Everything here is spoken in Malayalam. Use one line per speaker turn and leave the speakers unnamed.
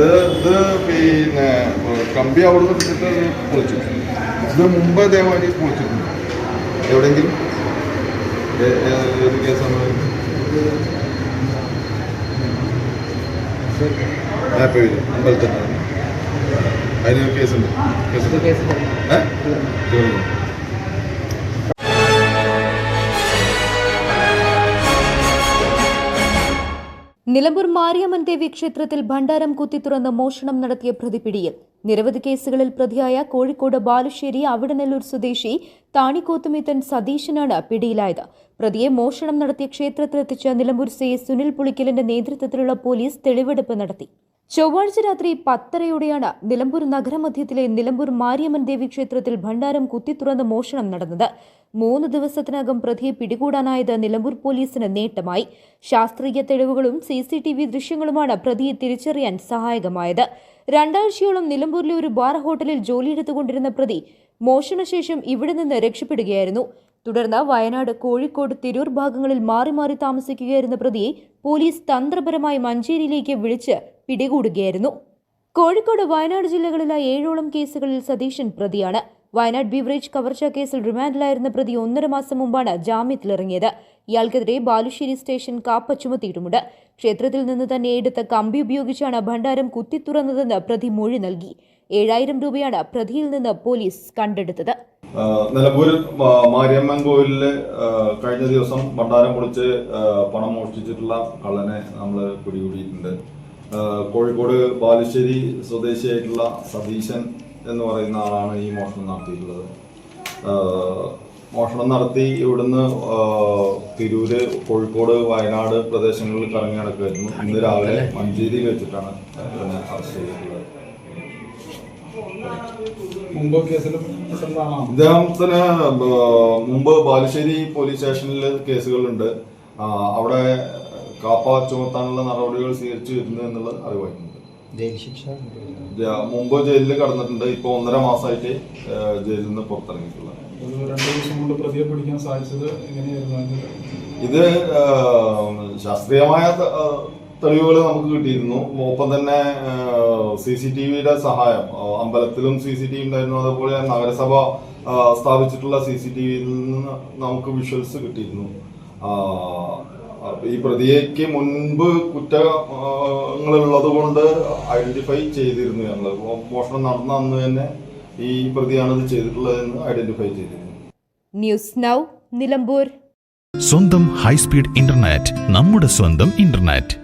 ഇത് ഇത് പിന്നെ കമ്പി അവിടുന്ന് എടുത്തിട്ട് പൊളിച്ചു. ഇത് മുമ്പ് ഇതേമാതിരി പൊളിച്ചിട്ടുണ്ട്. എവിടെയെങ്കിലും? ഏത് കേസാണ് അമ്പലത്തിൽ അതിന് കേസുണ്ട്. കേസുണ്ട്. ഏ? തീർന്നു
നിലമ്പൂർ മാരിയമ്മൻ ദേവി ക്ഷേത്രത്തിൽ ഭണ്ഡാരം കുത്തിത്തുറന്ന് മോഷണം നടത്തിയ പ്രതിപിടിയിൽ നിരവധി കേസുകളിൽ പ്രതിയായ കോഴിക്കോട് ബാലുശ്ശേരി അവിടനെല്ലൂർ സ്വദേശി താണിക്കോത്തുമിത്തൻ സതീശനാണ് പിടിയിലായത്. പ്രതിയെ മോഷണം നടത്തിയ ക്ഷേത്രത്തിലെത്തിച്ച നിലമ്പൂർ സി സുനിൽ പുളിക്കലിന്റെ നേതൃത്വത്തിലുള്ള പോലീസ് തെളിവെടുപ്പ് നടത്തി. ചൊവ്വാഴ്ച രാത്രി പത്തരയോടെയാണ് നിലമ്പൂർ നഗരമധ്യത്തിലെ നിലമ്പൂർ മാരിയമ്മൻ ദേവി ക്ഷേത്രത്തിൽ ഭണ്ഡാരം കുത്തിത്തുറന്ന് മോഷണം നടന്നത്. മൂന്ന് ദിവസത്തിനകം പ്രതിയെ പിടികൂടാനായത് നിലമ്പൂർ പോലീസിന് നേട്ടമായി. ശാസ്ത്രീയ തെളിവുകളും സി സി ടി വി ദൃശ്യങ്ങളുമാണ് പ്രതിയെ തിരിച്ചറിയാൻ സഹായകമായത്. രണ്ടാഴ്ചയോളം നിലമ്പൂരിലെ ഒരു ബാർ ഹോട്ടലിൽ ജോലിയെടുത്തുകൊണ്ടിരുന്ന പ്രതി മോഷണശേഷം ഇവിടെ നിന്ന് രക്ഷപ്പെടുകയായിരുന്നു. തുടർന്ന് വയനാട് കോഴിക്കോട് തിരൂർ ഭാഗങ്ങളിൽ മാറി മാറി താമസിക്കുകയായിരുന്ന പ്രതിയെ പോലീസ് തന്ത്രപരമായി മഞ്ചേരിയിലേക്ക് വിളിച്ച് പിടികൂടുകയായിരുന്നു. കോഴിക്കോട് വയനാട് ജില്ലകളിലെ ഏഴോളം കേസുകളിൽ സതീശൻ പ്രതിയാണ്. വയനാട് ബീവറേജ് കവർച്ചാ കേസിൽ റിമാൻഡിലായിരുന്ന പ്രതി ഒന്നര മാസം മുമ്പാണ് ജാമ്യത്തിലിറങ്ങിയത്. ഇയാൾക്കെതിരെ ബാലുശ്ശേരി സ്റ്റേഷൻ കാപ്പ ചുമത്തിയിട്ടുമുണ്ട്. ക്ഷേത്രത്തിൽ നിന്ന് തന്നെ എടുത്ത കമ്പി ഉപയോഗിച്ചാണ് ഭണ്ഡാരം കുത്തിത്തുറന്നതെന്ന് പ്രതി മൊഴി നൽകി. ഏഴായിരം രൂപയാണ് പ്രതിയിൽ നിന്ന് പോലീസ് കണ്ടെടുത്തത്.
നിലമ്പൂർ മാരിയമ്മൻ കോവിലിൽ കഴിഞ്ഞ ദിവസം ഭണ്ഡാരം പൊളിച്ച് പണം മോഷ്ടിച്ചിട്ടുള്ള കള്ളനെ നമ്മൾ പിടികൂടിയിട്ടുണ്ട്. കോഴിക്കോട് ബാലുശ്ശേരി സ്വദേശിയായിട്ടുള്ള സതീശൻ എന്ന് പറയുന്ന ആളാണ് ഈ മോഷണം നടത്തിയിട്ടുള്ളത്. മോഷണം നടത്തി ഇവിടുന്ന് തിരൂര് കോഴിക്കോട് വയനാട് പ്രദേശങ്ങളിൽ കറങ്ങി നടക്കുമായിരുന്നു. ഇന്ന് രാവിലെ മഞ്ചേരിയിൽ വെച്ചിട്ടാണ് ഇവനെ അറസ്റ്റ് ചെയ്തിട്ടുള്ളത്. ഇദ്ദേഹത്തിന് മുമ്പ് ബാലുശ്ശേരി പോലീസ് സ്റ്റേഷനിൽ കേസുകളുണ്ട്. അവിടെ കാപ്പ ചുമത്താനുള്ള നടപടികൾ സ്വീകരിച്ചു വരുന്നു എന്നുള്ളത് അറിവായിട്ടുണ്ട്.
ജയിൽ ശിക്ഷ
ജ- മുമ്പ് ജയിലിൽ കടന്നിട്ടുണ്ട് ഇപ്പൊ ഒന്നര മാസമായിട്ട് ജയിലിൽ നിന്ന് പുറത്തിറങ്ങിയിട്ടുള്ളത്. ഇത് ശാസ്ത്രീയമായ തെളിവുകൾ നമുക്ക് കിട്ടിയിരുന്നു. ഒപ്പം തന്നെ സി സി ടി വിയുടെ സഹായം അമ്പലത്തിലും സി സി ടി വി ഉണ്ടായിരുന്നു. അതേപോലെ നഗരസഭ സ്ഥാപിച്ചിട്ടുള്ള സി സി ടി വിയിൽ നിന്ന് നമുക്ക് വിഷ്വൽസ് കിട്ടിയിരുന്നു. ഈ പ്രതിയേക്ക് മുൻപ് കുറ്റങ്ങളുള്ളത് കൊണ്ട് ഐഡന്റിഫൈ ചെയ്തിരുന്നു ഞങ്ങൾ മോഷണം നടന്ന അന്ന് തന്നെ ഈ പ്രതിയാണ് ഇത് ചെയ്തിട്ടുള്ളതെന്ന് ഐഡന്റിഫൈ ചെയ്തിരുന്നു.
News now Nilambur.
സ്വന്തം ഹൈസ്പീഡ് ഇന്റർനെറ്റ് നമ്മുടെ സ്വന്തം ഇന്റർനെറ്റ്.